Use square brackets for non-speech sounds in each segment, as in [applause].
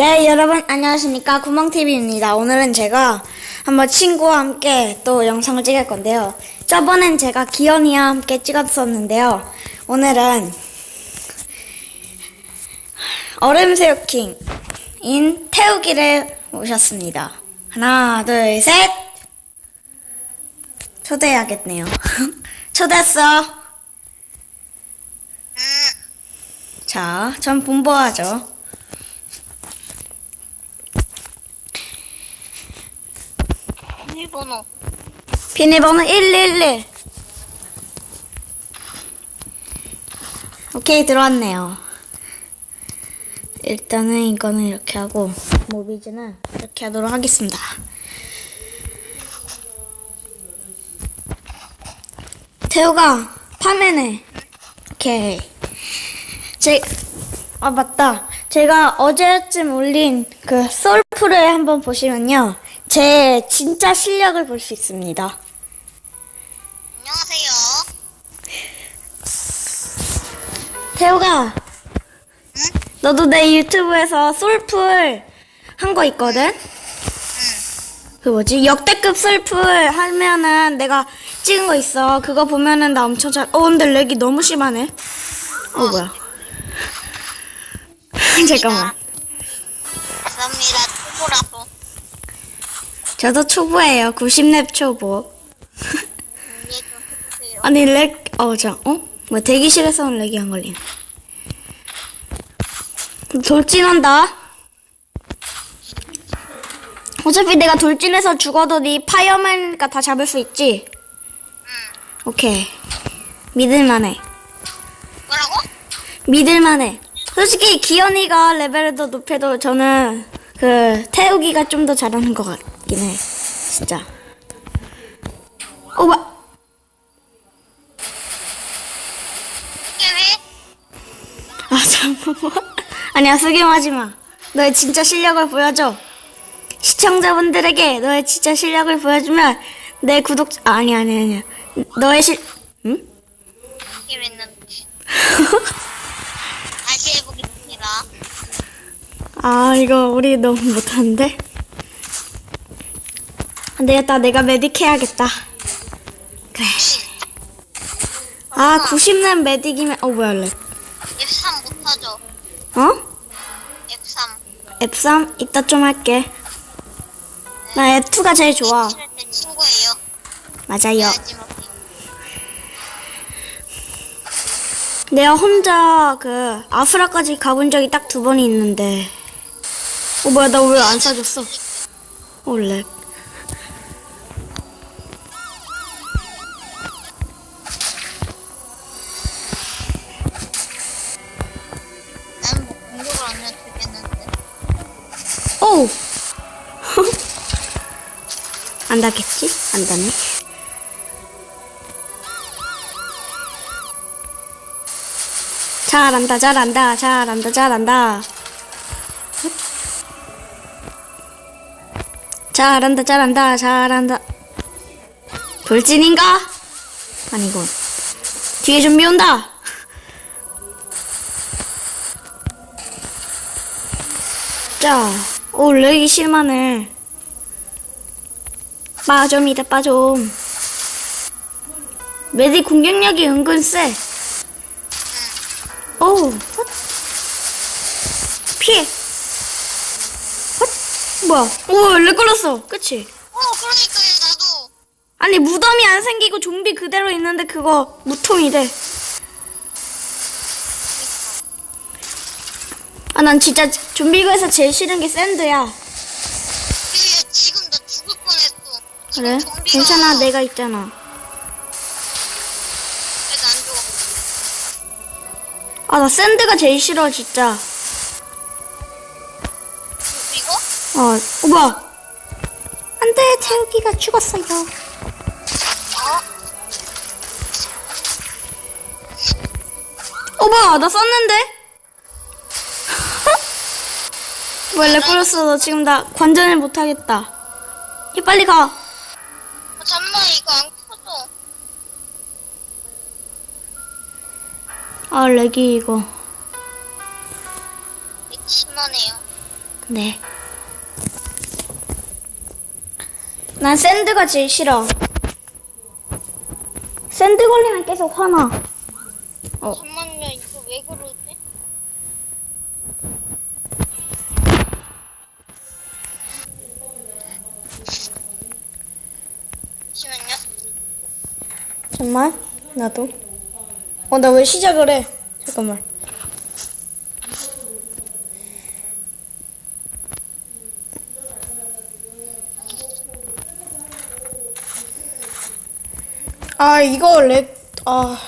네, 여러분 안녕하십니까 구멍TV입니다. 오늘은 제가 한번 친구와 함께 또 영상을 찍을 건데요. 저번엔 제가 기현이와 함께 찍었었는데요. 오늘은 얼음새우킹인 태우기를 모셨습니다. 하나, 둘, 셋! 초대해야겠네요. [laughs] 초대했어. 자, 전 본보하죠. 비밀번호 비밀번호 111. 오케이, 들어왔네요. 일단은 이거는 이렇게 하고, 모비즈는 이렇게 하도록 하겠습니다. 태우가 파면해. 오케이. 제, 아, 맞다. 제가 어제쯤 올린 그 솔프를 한번 보시면요. 제 진짜 실력을 볼 수 있습니다. 안녕하세요 태우가, 너도 내 유튜브에서 솔플 한거 있거든? 그 뭐지? 역대급 솔플 하면은 내가 찍은 거 있어. 그거 보면은 나 엄청 잘, 어, 근데 렉이 너무 심하네. 어, 뭐야. [laughs] 잠깐만. 감사합니다 초보라서 저도 초보예요. 90렙 초보. 아니, 렉, 어, 자, 어? 뭐 대기실에서는 렉이 안 걸리네. 돌진한다. 어차피 내가 돌진해서 죽어도 네 파이어맨가 다 잡을 수 있지? 오케이. 믿을만해. 뭐라고? 믿을만해. 솔직히 기현이가 레벨을 더 높여도 저는 그 태우기가 좀 더 잘하는 것 같 긴 해. 진짜. 어, 마, 이게 왜? 아, 잠깐만. [laughs] 아니야, 수경하지 마. 너의 진짜 실력을 보여줘. 시청자분들에게 너의 진짜 실력을 보여주면 내 구독자, 아, 아니, 아니, 아니야. 너의 실, 응? 다시 [laughs] 해보겠습니다 아, 이거 우리 너무 못하는데? 안 되겠다. 내가 메딕 해야겠다. 그래. 아, 90년 메딕이면, 어, 뭐야, 렉. F3 못하죠 어? F3 F3? 이따 좀 할게. 나 F2가 제일 좋아. 때 친구예요 맞아요. 해야지 뭐 내가 혼자 그 아프라까지 가본 적이 딱 두 번이 있는데 어 뭐야 나 왜안 싸줬어 원래 안 닿겠지? 안 닿네 잘한다 잘한다 잘한다 잘한다 잘한다 잘한다 잘한다 돌진인가? 아니군 뒤에 좀비 온다 자, 오, 렉이 심하네. 빠좀이다, 빠좀. 메디 공격력이 은근 세. 오, 헛. 피해. 헛. 뭐야? 오, 렉 걸렸어. 그치? 어 그러니까요 나도 아니, 무덤이 안 생기고 좀비 그대로 있는데 그거 무통이 돼. 아, 난 진짜 좀비가에서 제일 싫은 게 샌드야. 그래? 좀비가 괜찮아, 내가 있잖아. 그래도 안 죽어 아, 나 샌드가 제일 싫어, 진짜. 이거? 어, 어 뭐야? 안 돼, 태우기가 죽었어요. 어? 어, 뭐야, 나 썼는데? 뭐야, 렉 걸렸어. 너 지금 나 관전을 못하겠다. 야, 빨리 가. 아, 렉이 이거. 심하네요. 네. 난 샌드가 제일 싫어. 샌드 걸리면 계속 화나. 어. 잠만요, 이거 왜 그러지? 잠시만요. 잠만, 나도. 어, 나 왜 시작을 해? 잠깐만. 아, 이거 랩, 아.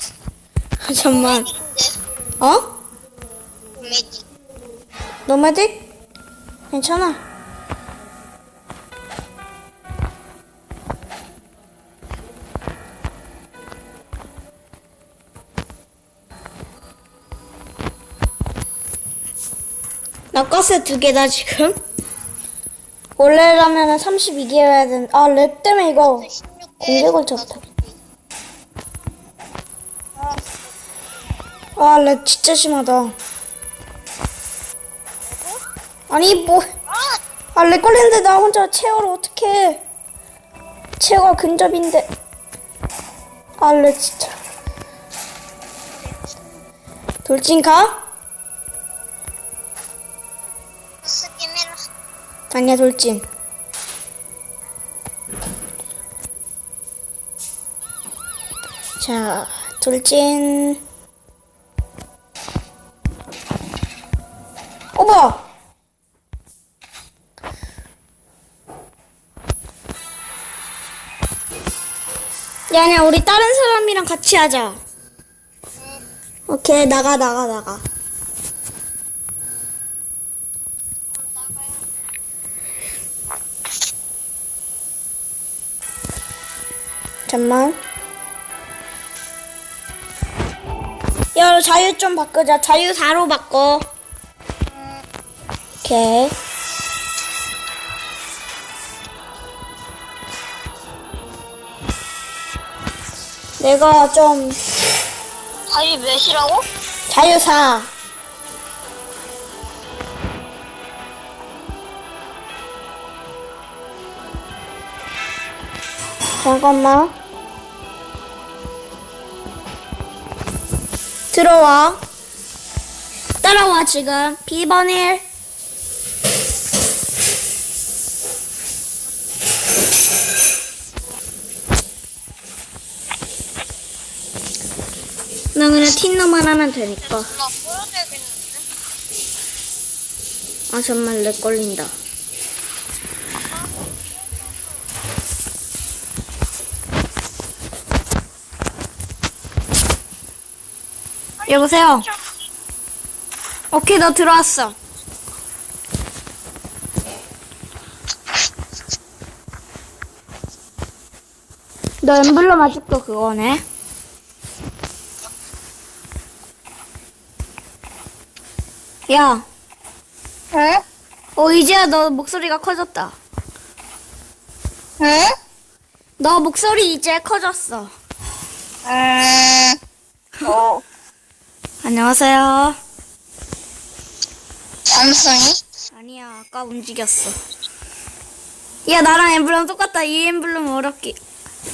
[laughs] 잠만. 근데 어? 노마딕? 괜찮아. 나 가스 두 개다 지금. 원래라면 32개 해야 되는. 아, 랩 때문에 이거 16개. 공개 걸쳤다. 아, 아, 랩 진짜 심하다. 아니, 뭐. 아! 아, 렉 걸리는데 나 혼자 체어를 어떻게 체어가 근접인데. 아, 렉 진짜. 돌진 가? 아니야, 돌진. 자, 돌진. 어머! 야, 아니야, 우리 다른 사람이랑 같이 하자. 오케이, 나가, 나가, 나가. 잠만. 야, 자유 좀 바꾸자. 자유 4로 바꿔. 오케이. 내가 좀 자유 몇이라고? 자유 4. 잠깐만. 들어와. 따라와, 지금. B번 1. 나 그냥 틴너만 하면 되니까. 아, 정말 렉 걸린다. 여보세요? 오케이, 너 들어왔어. 너 엠블럼 아직도 그거네? 야, 응? 어, 이제야 너 목소리가 커졌다. 응? 너 목소리 이제 커졌어. 음, 어, 안녕하세요. 잠순이? 아니야, 아까 움직였어. 야, 나랑 엠블럼 똑같다. 이 엠블럼 어렵기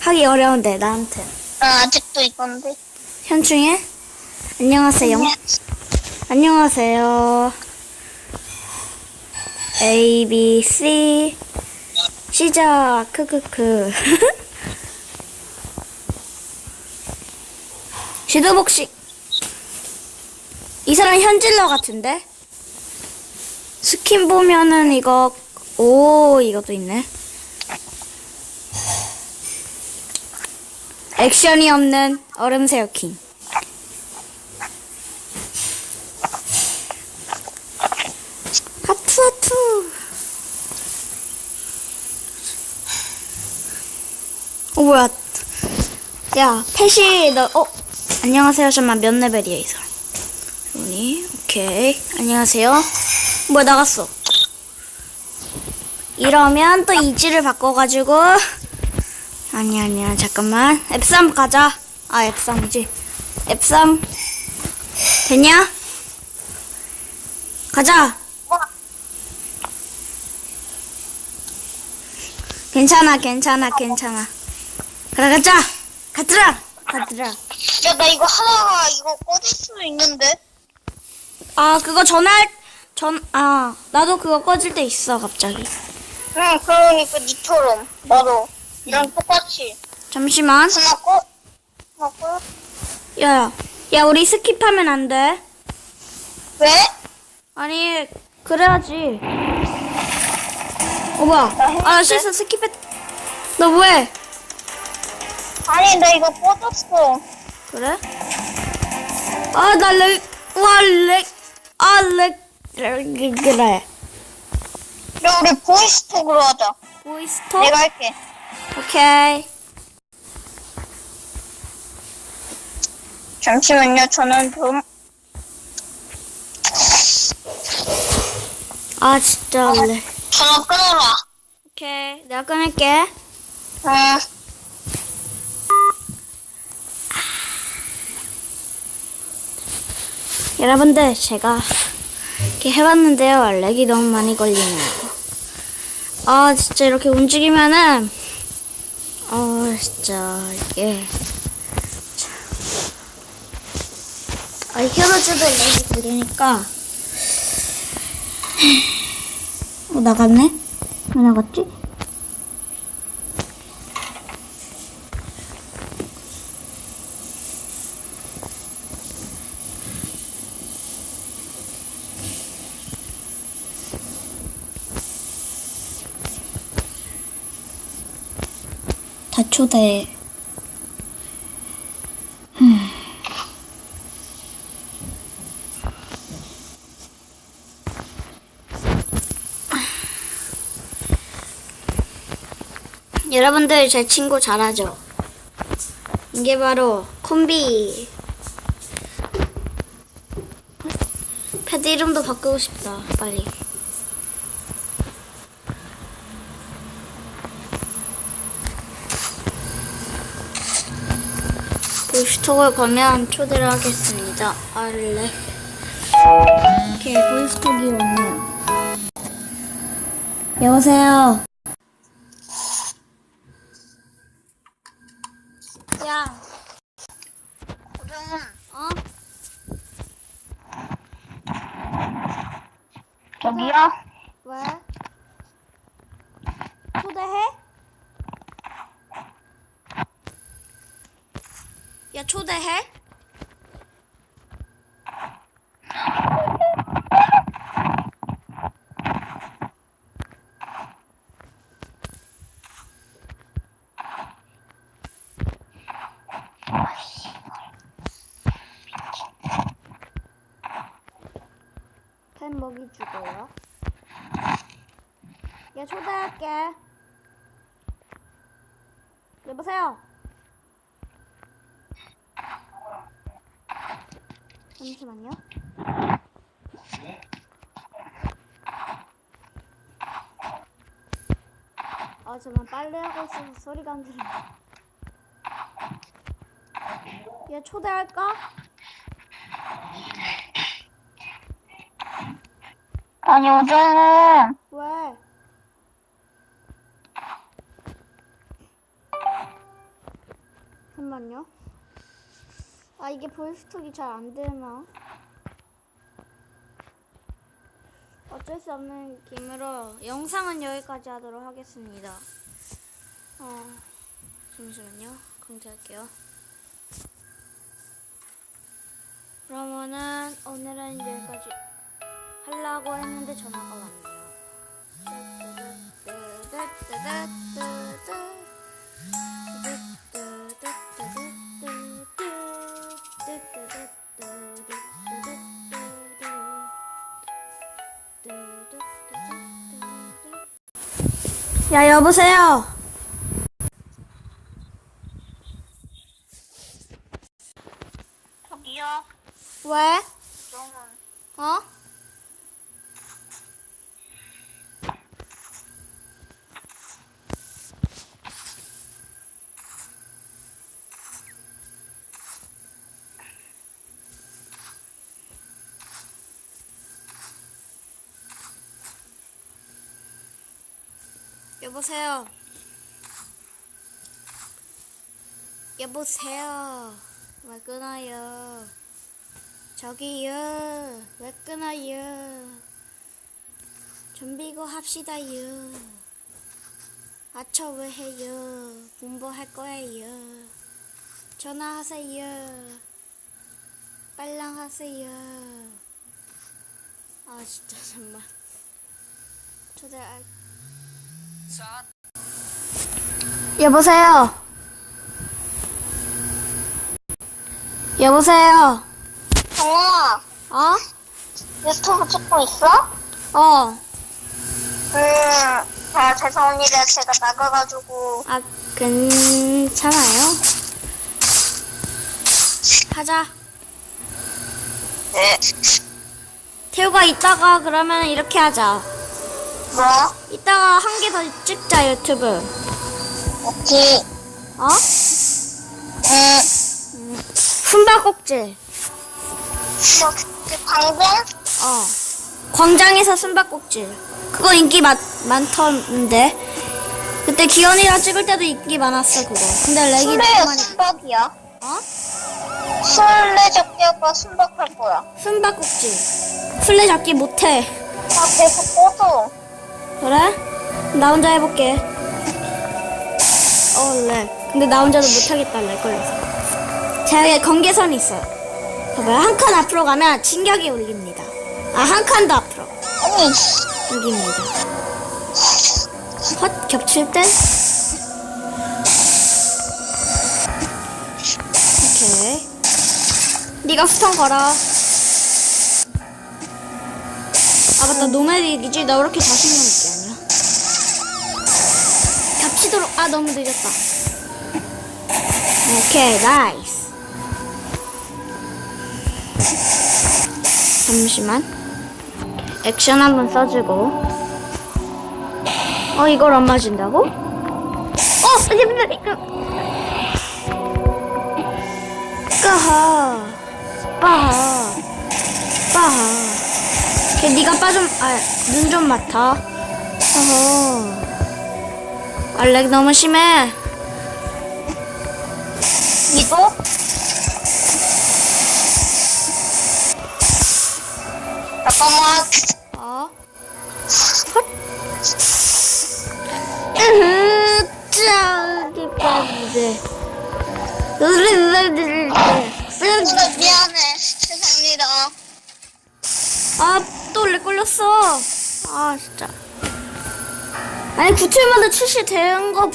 하기 어려운데 나한테. 나 아직도 이건데. 현충해? 안녕하세요. 안녕하세요. A B C 시작 크크크. [laughs] 지도복식. 이 사람 현질러 같은데? 스킨 보면은 이거 오 이것도 있네. 액션이 없는 얼음 새우킹. 하트 하트. 어 뭐야? 야 패시 너 어? 안녕하세요. 잠만 몇 레벨이야 이 사람? 오케이. 안녕하세요. 뭐야, 나갔어. 이러면 또 이지를 바꿔가지고. 아니, 아니야. 잠깐만. F3 가자. 아, F3이지. F3. 됐냐? 가자. 괜찮아, 괜찮아, 괜찮아. 가라, 가자. 가드라. 가드라. 야, 나 이거 하나, 이거 꽂을 수 있는데? 아, 그거 전화할, 전, 아, 나도 그거 꺼질 때 있어, 갑자기. 응, 그러니까 니처럼. 나도. 나랑 똑같이. 잠시만. 하나 꺼? 하나 꺼? 야, 야, 우리 스킵하면 안 돼. 왜? 아니, 그래야지. 어, 뭐야. 아, 나 실수 스킵했, 너 뭐해? 아니, 나 이거 꺼졌어. 그래? 아, 나 렉, 와, 렉, 아, 렉, 렉, 그래. 야, 우리 보이스톡으로 하자. 보이스톡? 내가 할게. 오케이. 잠시만요, 저는 좀. 아, 진짜, 렉. 전화 끊어라. 오케이. 내가 끊을게. 응. 여러분들, 제가 이렇게 해봤는데요. 렉이 너무 많이 걸리네요. 아, 진짜 이렇게 움직이면은, 어, 진짜, 이게. 참. 아, 히어로즈도 렉이 걸리니까. 어, 나갔네? 왜 나갔지? 다 초대해. 여러분들 제 친구 잘하죠? 이게 바로 콤비. 패드 이름도 바꾸고 싶다. 빨리. 보이스톡을 거면 초대를 하겠습니다. 알레. 오케이, 보이스톡이 왔네요. 여보세요. 야, 그러면 어? 저기요? 왜? 초대해? 야, 초대해? 팬 먹이 주고요. 야, 초대할게. 여보세요? 잠시만요. 아, 저만 빨래하고 있어서 소리가 안 들려. 얘 초대할까? 아니, 요즘은 왜? 잠깐만요. 아 이게 보이스톡이 잘 안 되나? 어쩔 수 없는 김으로 영상은 여기까지 하도록 하겠습니다. 어 잠시만요. 강제할게요. 그러면은 오늘은 여기까지 하려고 했는데 전화가 왔네요. 야 여보세요. 저기요? 왜? 그러면 어? 여보세요. 여보세요. 왜 끊어요? 저기요. 왜 끊어요? 좀비고 합시다요. 아처 왜 해요? 공부할 거예요. 전화하세요. 빨랑 하세요. 아 진짜 정말 초대할. 여보세요. 여보세요. 정우야, 어? 유튜브 찍고 있어? 어. 음, 아, 죄송합니다. 제가 나가가지고. 아 괜찮아요. 하자. 네. 태우가 이따가 그러면 이렇게 하자. 뭐? 이따가 한 개 더 찍자 유튜브. 오케이. 어? 음, 숨바꼭질. 뭐, 그 광고? 어. 광장에서 숨바꼭질. 그거 인기 많, 많던데. 그때 기현이랑 찍을 때도 인기 많았어, 그거. 근데 렉이 너무 술래야, 많이. 순박이야? 어? 술래잡기 할 거야, 순박할 거야? 숨바꼭질. 술래 잡기 못해. 아, 계속 꺼져. 그래? 나 혼자 해볼게. 어, 렉. 근데 나 혼자도 못하겠다, 렉 걸려서. 자, 여기 경계선이 있어요. 봐봐요. 한 칸 앞으로 가면 진격이 울립니다. 아, 한 칸 더 앞으로. 울립니다. 헛, 겹칠 땐? 오케이. 네가 스톤 걸어. 아, 맞다. 노매딕이지? 나 왜 이렇게 자신감 있게 하냐? 겹치도록. 아, 너무 늦었다. 오케이, 나이스. 잠시만. 액션 한번 써주고. 어, 이걸 안 맞은다고? 어. 까하. 빠하. 빠하. 걔 네가 빠좀 아, 눈 좀 맡아. 어허. 알렉 너무 심해. 이도? 잠깐만. 어? 헛. 으흐, 저기 빠지네. 으르르르르. 진짜 미안해. 죄송합니다. 아, 또렉 걸렸어. 아, 진짜. 아니, 구출마다 출시된 거,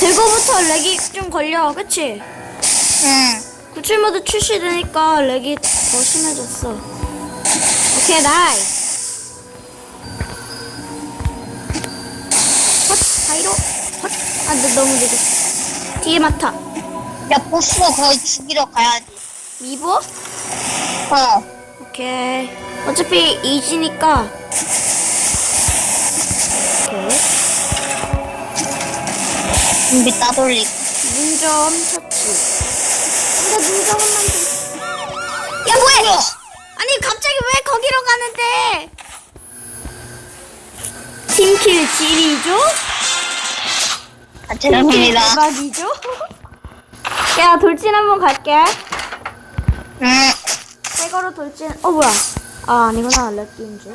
되고부터 렉이 좀 걸려, 그치? 응. 구출마다 출시되니까 렉이 더 심해졌어. 오케이, 나이스. 헛, 가이로. 헛. 아, 나 너무 늦었어. 뒤에 맡아. 야, 보스가 거의 죽이러 가야지. 미보? 어. 오케이. 어차피 이지니까. 준비 따돌리고. 문점 터치. 근데 문점만 좀. 야 뭐해? 아니 갑자기 왜 거기로 가는데? 팀킬 질이죠? 아, 죄송합니다. 대박이죠? [laughs] 야 돌진 한번 갈게. 응. 새거로 돌진. 어 뭐야? 아 아니구나 렉기인 줄.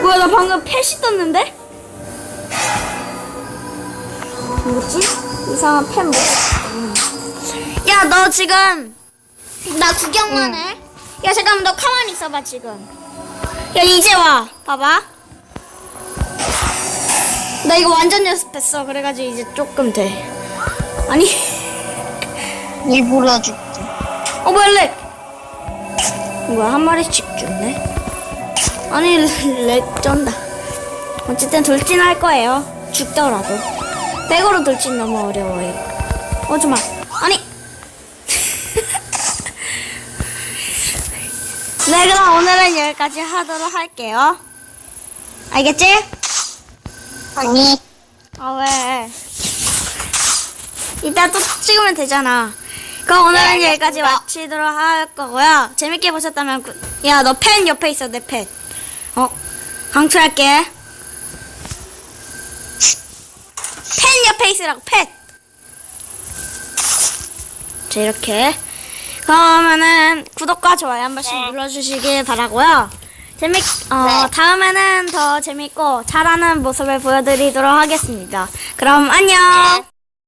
뭐야 나 방금 펫이 떴는데? 뭐지? 이상한 펫 뭐? 야너 지금 나 구경만 해. 야 잠깐만 너 가만히 있어봐 지금. 야 이제 와. 봐봐. 나 이거 완전 연습했어. 그래가지고 이제 조금 돼. 아니. 일부러 죽지. 어 뭐야 렉 뭐야 한 마리씩 죽네 아니 렉 쩐다 어쨌든 돌진할 거예요 죽더라도 백으로 돌진 너무 어려워요 어 잠만 아니 [laughs] 네 그럼 오늘은 여기까지 하도록 할게요 알겠지? 아니. 아 왜? 이따 또 찍으면 되잖아. 그럼 오늘은 네, 여기까지. 마치도록 할 거고요. 재밌게 보셨다면 야너 펜 옆에 있어 내 펜. 어 강추할게. 펜 옆에 있으라고 펜. 자, 이렇게. 그러면은 구독과 좋아요 한 번씩 네. 눌러주시길 바라고요. 재밌, 어, 네. 다음에는 더 재밌고 잘하는 모습을 보여드리도록 하겠습니다. 그럼 안녕! 네.